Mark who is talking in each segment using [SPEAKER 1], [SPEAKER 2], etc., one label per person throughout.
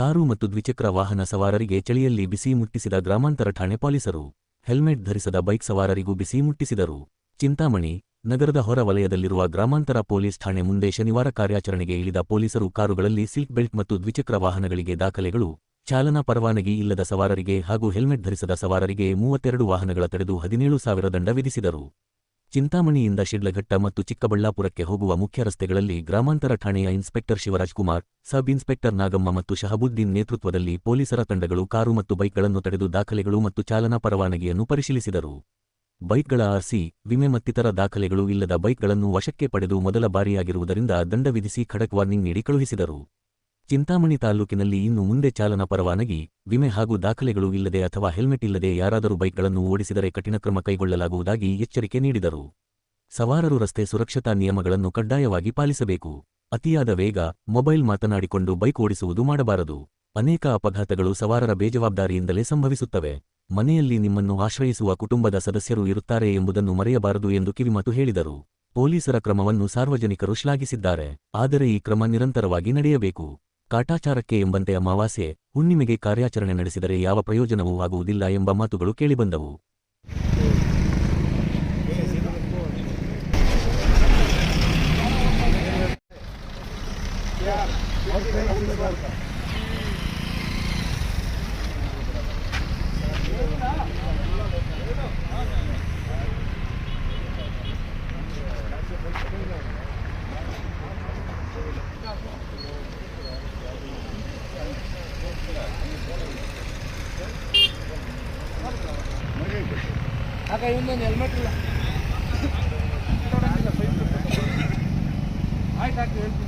[SPEAKER 1] Car ಮತ್ತು ದ್ವಿಚಕ್ರ ವಾಹನ ಸವಾರರಿಗೆ ಚಳಿಯಲ್ಲಿ ಬಿಸಿ ಮುಟ್ಟಿಸಿದ ಗ್ರಾಮಾಂತರ ಠಾಣೆ ಪೊಲೀಸರು ಹೆಲ್ಮೆಟ್ ಧರಿಸದ ಬೈಕ್ ಸವಾರರಿಗೂ ಬಿಸಿ ಮುಟ್ಟಿಸಿದರು. ಚಿಂತಾಮಣಿ ನಗರದ ಹೊರ ವಲಯದಲ್ಲಿರುವ ಗ್ರಾಮಾಂತರ ಪೊಲೀಸ್ ಠಾಣೆ ಮುಂದೆ ಶನಿವಾರ ಕಾರ್ಯಾಚರಣೆಗೆ ಇಳಿದ ಪೊಲೀಸರು ಕಾರುಗಳಲ್ಲಿ ಸಿಲ್ಕ್ ಬೆಲ್ಟ್ ಮತ್ತು ದ್ವಿಚಕ್ರ ವಾಹನಗಳಿಗೆ ದಾಖಲೆಗಳು, ಚಾಲನಾ ಪರವಾನಗಿ ಇಲ್ಲದ ಸವಾರರಿಗೆ ಹಾಗೂ ಹೆಲ್ಮೆಟ್ ಧರಿಸದ ಸವಾರರಿಗೆ ಮೂವತ್ತೆರಡು ವಾಹನಗಳ ತಡೆದು ಹದಿನೇಳು ಸಾವಿರ ದಂಡ ವಿಧಿಸಿದರು. ಚಿಂತಾಮಣಿಯಿಂದ ಶಿಡ್ಲಘಟ್ಟ ಮತ್ತು ಚಿಕ್ಕಬಳ್ಳಾಪುರಕ್ಕೆ ಹೋಗುವ ಮುಖ್ಯ ರಸ್ತೆಗಳಲ್ಲಿ ಗ್ರಾಮಾಂತರ ಠಾಣೆಯ inspector Shivaraj Kumar sub inspector Nagamma ಮತ್ತು ಶಹಬುದ್ದೀನ್ ನೇತೃತ್ವದಲ್ಲಿ ಪೊಲೀಸರ ತಂಡಗಳು ಕಾರು ಮತ್ತು ಬೈಕ್ಗಳನ್ನು ತಡೆದು ದಾಖಲೆಗಳು ಮತ್ತು ಚಾಲನಾ ಪರವಾನಗಿಯನ್ನು ಪರಿಶೀಲಿಸಿದರು. ಬೈಕ್ಗಳ ಆರ್ಸಿ, ವಿಮೆ ಮತ್ತಿತರ ದಾಖಲೆಗಳು ಇಲ್ಲದ ಬೈಕ್ಗಳನ್ನು ವಶಕ್ಕೆ ಪಡೆದು ಮೊದಲ ಬಾರಿಯಾಗಿರುವುದರಿಂದ ದಂಡ ವಿಧಿಸಿ ಖಡಕ್ ವಾರ್ನಿಂಗ್ ನೀಡಿ ಕಳುಹಿಸಿದರು. ಚಿಂತಾಮಣಿ ತಾಲೂಕಿನಲ್ಲಿ ಇನ್ನು ಮುಂದೆ ಚಾಲನಾ ಪರವಾನಗಿ, ವಿಮೆ ಹಾಗೂ ದಾಖಲೆಗಳು ಇಲ್ಲದೆ ಅಥವಾ ಹೆಲ್ಮೆಟ್ ಇಲ್ಲದೆ ಯಾರಾದರೂ ಬೈಕ್ಗಳನ್ನು ಓಡಿಸಿದರೆ ಕಠಿಣ ಕ್ರಮ ಕೈಗೊಳ್ಳಲಾಗುವುದಾಗಿ ಎಚ್ಚರಿಕೆ ನೀಡಿದರು. ಸವಾರರು ರಸ್ತೆ ಸುರಕ್ಷತಾ ನಿಯಮಗಳನ್ನು ಕಡ್ಡಾಯವಾಗಿ ಪಾಲಿಸಬೇಕು. ಅತಿಯಾದ ವೇಗ, ಮೊಬೈಲ್ ಮಾತನಾಡಿಕೊಂಡು ಬೈಕ್ ಓಡಿಸುವುದು ಮಾಡಬಾರದು. ಅನೇಕ ಅಪಘಾತಗಳು ಸವಾರರ ಬೇಜವಾಬ್ದಾರಿಯಿಂದಲೇ ಸಂಭವಿಸುತ್ತವೆ. ಮನೆಯಲ್ಲಿ ನಿಮ್ಮನ್ನು ಆಶ್ರಯಿಸುವ ಕುಟುಂಬದ ಸದಸ್ಯರು ಇರುತ್ತಾರೆ ಎಂಬುದನ್ನು ಮರೆಯಬಾರದು ಎಂದು ಕಿವಿಮಾತು ಹೇಳಿದರು. ಪೊಲೀಸರ ಕ್ರಮವನ್ನು ಸಾರ್ವಜನಿಕರು ಶ್ಲಾಘಿಸಿದ್ದಾರೆ. ಆದರೆ ಈ ಕ್ರಮ ನಿರಂತರವಾಗಿ ನಡೆಯಬೇಕು. ಕಾಟಾಚಾರಕ್ಕೆ ಎಂಬಂತೆ ಅಮಾವಾಸ್ಯೆ ಹುಣ್ಣಿಮೆಗೆ ಕಾರ್ಯಾಚರಣೆ ನಡೆಸಿದರೆ ಯಾವ ಪ್ರಯೋಜನವೂ ಆಗುವುದಿಲ್ಲ ಎಂಬ ಮಾತುಗಳು ಕೇಳಿಬಂದವು.
[SPEAKER 2] ಆಗ ಇನ್ನೊಂದು ಹೆಲ್ಮೆಟ್ ಇಲ್ಲ. ಆಯ್ತು ಹಾಕಿ ಹೇಳ್ತೀನಿ.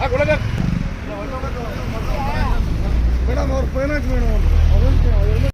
[SPEAKER 2] ಹಾಕ್ ಒಳಗೆ. ಮೇಡಮ್ ಅವ್ರು ಫೈನ್ ಹಾಕಿ ಮೇಡಮ್ ಅವ್ರು. ಅವ್ರು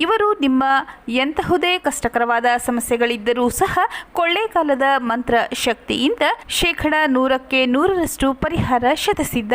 [SPEAKER 3] ಇವರು ನಿಮ್ಮ ಎಂತಹುದೇ ಕಷ್ಟಕರವಾದ ಸಮಸ್ಯೆಗಳಿದ್ದರೂ ಸಹ ಕೊಳ್ಳೇಗಾಲದ ಮಂತ್ರ ಶಕ್ತಿಯಿಂದ ಶೇಕಡ ನೂರಕ್ಕೆ ನೂರರಷ್ಟು ಪರಿಹಾರ ಶತಸಿದ್ಧ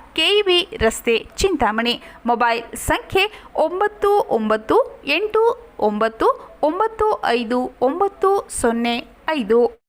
[SPEAKER 3] ಕೆಇಬಿ ರಸ್ತೆ ಚಿಂತಾಮಣಿ. ಮೊಬೈಲ್ ಸಂಖ್ಯೆ ಒಂಬತ್ತು ಒಂಬತ್ತು ಎಂಟು ಒಂಬತ್ತು ಒಂಬತ್ತು ಐದು ಒಂಬತ್ತು ಸೊನ್ನೆ ಐದು.